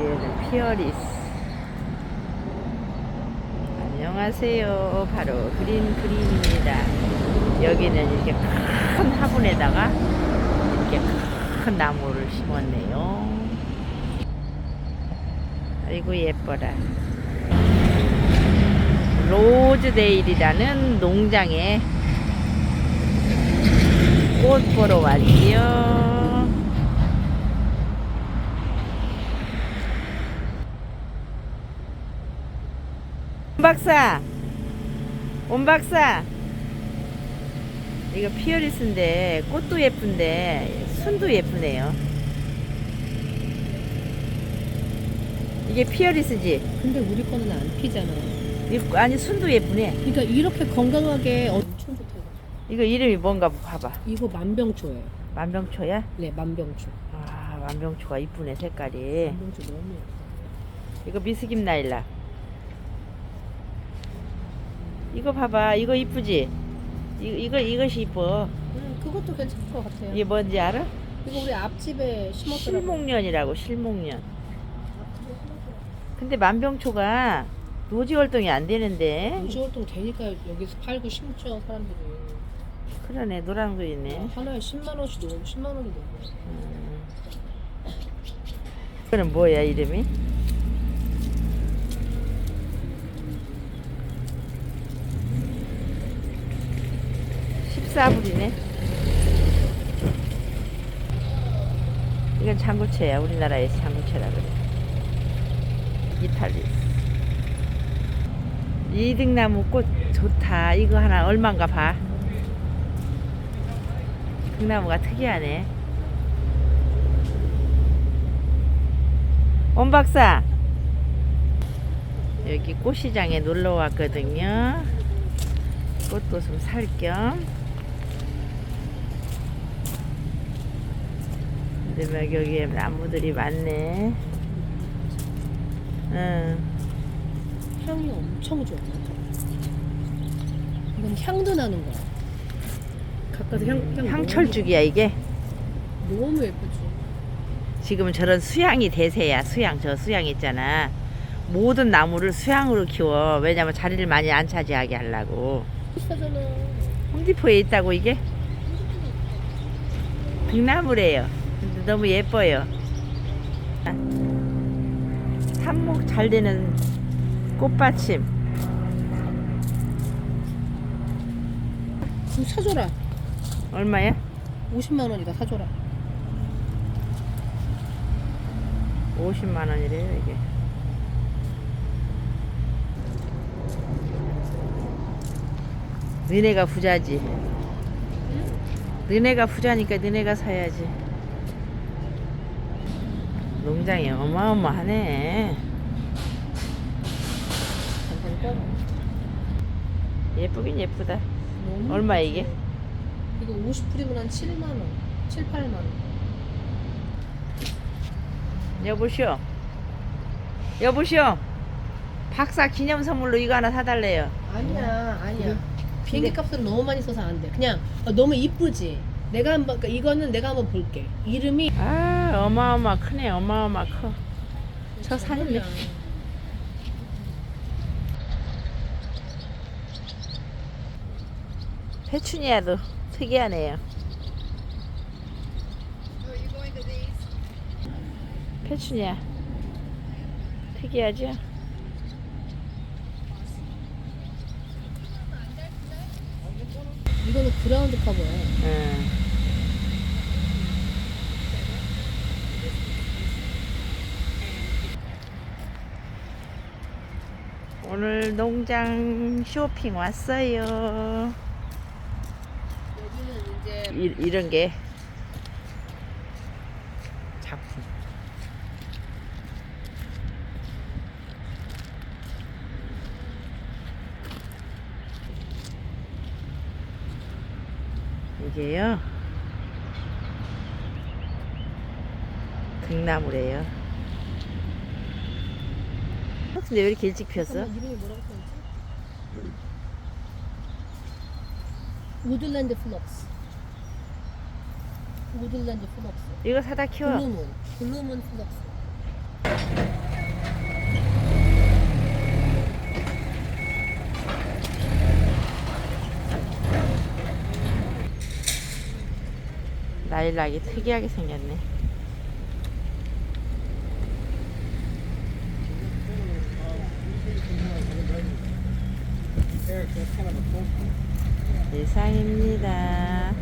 얘는 피어리스. 안녕하세요. 바로 그린 그린입니다. 여기는 이렇게 큰 화분에다가 이렇게 큰 나무를 심었네요. 아이고 예뻐라. 로즈데일이라는 농장에 꽃 보러 왔지요. 온 박사, 온 박사. 이거 피어리스인데 꽃도 예쁜데 순도 예쁘네요. 이게 피어리스지? 근데 우리 거는 안 피잖아. 이거- 아니 순도 예쁘네. 그러니까 이렇게 건강하게 엄청 좋다고. 이거 이름이 뭔가 봐봐. 이거 만병초예요. 만병초야? 네, 만병초. 아 만병초가 이쁘네 색깔이. 만병초 너무 예뻐. 이거 미스김 나일락. 이거 봐봐. 이거 이쁘지? 이거 이거 이것이 이뻐. 음, 그것도 괜찮을 것 같아요. 이게 뭔지 알아? 이거 우리 앞집에 심었더라고. 실목련이라고 실목련. 근데 만병초가 노지 활동이 안 되는데. 요지 활동 되니까 여기서 팔고 심죠 사람들이. 그러네 노란 거 있네. 하나에 10만 원씩 넘어 10만 원이 넘어. 음. 이거는 뭐야 이름이? 십사불이네. 이건 장구채야. 우리나라에서 장구채라 그래. 이탈리스. 이등나무 꽃 좋다. 이거 하나 얼마인가 봐. 등나무가 특이하네. 온 박사 여기 꽃시장에 놀러 왔거든요. 꽃도 좀 살 겸. 근데 막 여기에 나무들이 많네. 응. 향이 엄청 좋아. 이건 향도 나는 거야. 가까이 향, 향 향철죽이야 이게. 너무, 예쁘지. 지금은 저런 수양이 대세야. 수양 저 수양 있잖아. 모든 나무를 수양으로 키워. 왜냐면 자리를 많이 안 차지하게 하려고. 홈디포에 있다고 이게? 등나무래요. 근데 너무 예뻐요. 삽목 잘 되는 꽃받침. 그럼 사줘라. 얼마야? 50만 원이다 사줘라. 50만 원이래요 이게. 너네가 부자지. 너네가 부자니까 너네가 사야지. 농장이 어마어마하네. 예쁘긴 예쁘다. 얼마? 이게? 이거 50풀이면 한 7만 원. 7, 8만 원. 여보시오. 여보시오. 박사 기념 선물로 이거 하나 사달래요. 아니야, 아니야. 그래? 비행기 값은 너무 많이 써서 안 돼. 그냥 어, 너무 이쁘지. 내가 한번 그러니까 이거는 내가 한번 볼게. 이름이 아 어마어마 크네 어마어마 커. 저 산인데. 페추니아도 특이하네요. 페추니아 특이하죠? 이거는 그라운드 커버야. 응. 오늘 농장 쇼핑 왔어요. 이, 이런 게 작품. 이게요. 등나무래요. 근데 왜 이렇게 일찍 피었어? 잠깐만, 이름이 뭐라고 써있지? 우드랜드 플럭스. 우드랜드 플럭스. 이거 사다 키워. 블루문. 블루문 플럭스. 라일락이 특이하게 생겼네. 이상입니다.